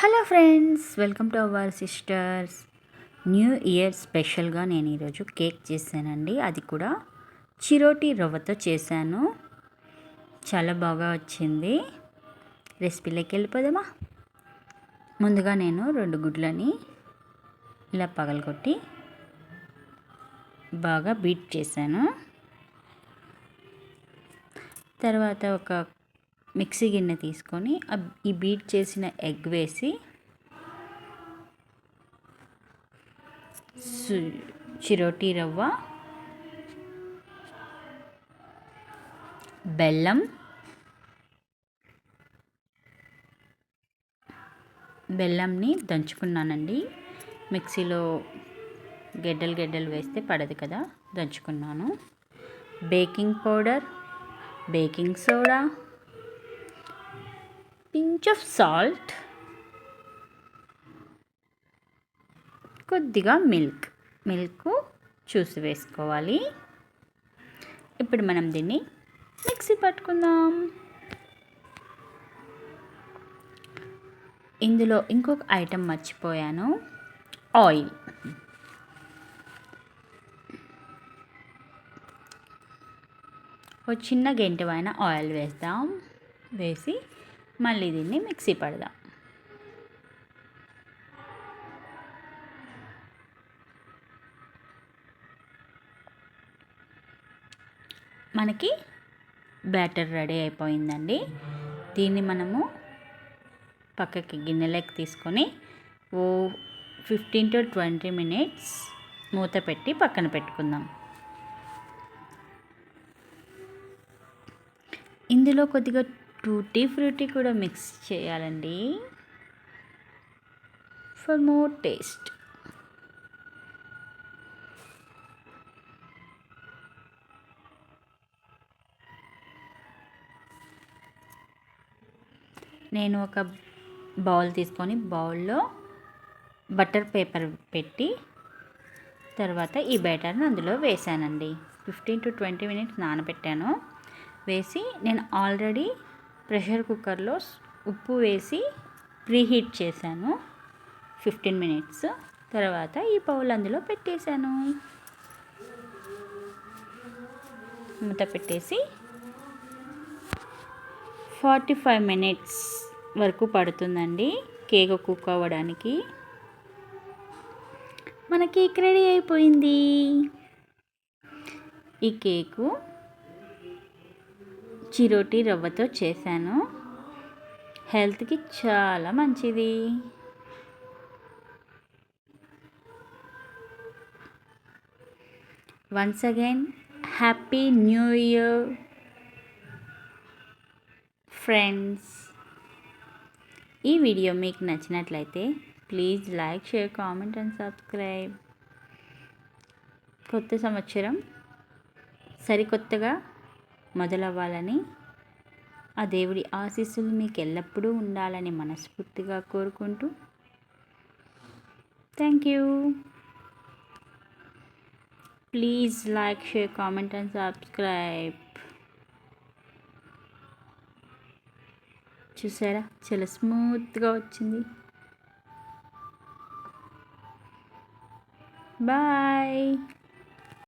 Hello friends welcome to our sisters. New year స్పెషల్గా నేను ఈరోజు కేక్ చేశానండి. అది కూడా చిరోటి రవ్వతో చేశాను. చాలా బాగా వచ్చింది. రెసిపీలోకి వెళ్ళిపోదామా? ముందుగా నేను రెండు గుడ్లని ఇలా పగలగొట్టి బాగా బీట్ చేశాను. తర్వాత ఒక మిక్సీ గిన్నె తీసుకొని ఈ బీట్ చేసిన ఎగ్ వేసి చిరోటి రవ్వ బెల్లం బెల్లంని దంచుకున్నానండి. మిక్సీలో గెడ్డలు గెడ్డలు వేస్తే పడదు కదా దంచుకున్నాను. Baking powder baking soda pinch of salt కొద్దిగా మిల్క్. మిల్క్ చూసి వేసుకోవాలి. ఇప్పుడు మనం దీన్ని మిక్సీ పట్టుకుందాం. ఇందులో ఇంకొక ఐటెం మర్చిపోయాను. ఆయిల్. ఒక చిన్న గెంటమైన ఆయిల్ వేద్దాం. వేసి మళ్ళీ దీన్ని మిక్సీ పడదాం. మనకి బ్యాటర్ రెడీ అయిపోయిందండి. దీన్ని మనము పక్కకి గిన్నెలోకి తీసుకొని ఓ ఫిఫ్టీన్ టు ట్వంటీ మినిట్స్ మూత పెట్టి పక్కన పెట్టుకుందాం. ఇందులో కొద్దిగా టూటీ ఫ్రూటీ కూడా మిక్స్ చేయాలండి. For more taste. నేను ఒక బౌల్ తీసుకొని బౌల్లో బటర్ పేపర్ పెట్టి తర్వాత ఈ బ్యాటర్ని అందులో వేసానండి ఫిఫ్టీన్ టు ట్వంటీ మినిట్స్ నానబెట్టాను. వేసి నేను ఆల్రెడీ ప్రెషర్ కుక్కర్లో ఉప్పు వేసి ప్రీహీట్ చేశాను ఫిఫ్టీన్ మినిట్స్. తర్వాత ఈ పౌలు అందులో పెట్టేశాను. మూత పెట్టేసి ఫార్టీ ఫైవ్ మినిట్స్ వరకు పడుతుందండి కేక్ కుక్ అవ్వడానికి. మన కేక్ రెడీ అయిపోయింది. ఈ కేకు చిరోటి రవ్వతో చేశాను. హెల్త్కి చాలా మంచిది. Once again happy new year friends. ఈ వీడియో మీకు నచ్చినట్లయితే please like share comment and subscribe. కొత్త సంవత్సరం సరికొత్తగా మొదలవ్వాలని ఆ దేవుడి ఆశీస్సులు మీకు ఎల్లప్పుడూ ఉండాలని మనస్ఫూర్తిగా కోరుకుంటూ thank you. Please like share comment and subscribe. చూసారా? చాలా స్మూత్గా వచ్చింది. బాయ్.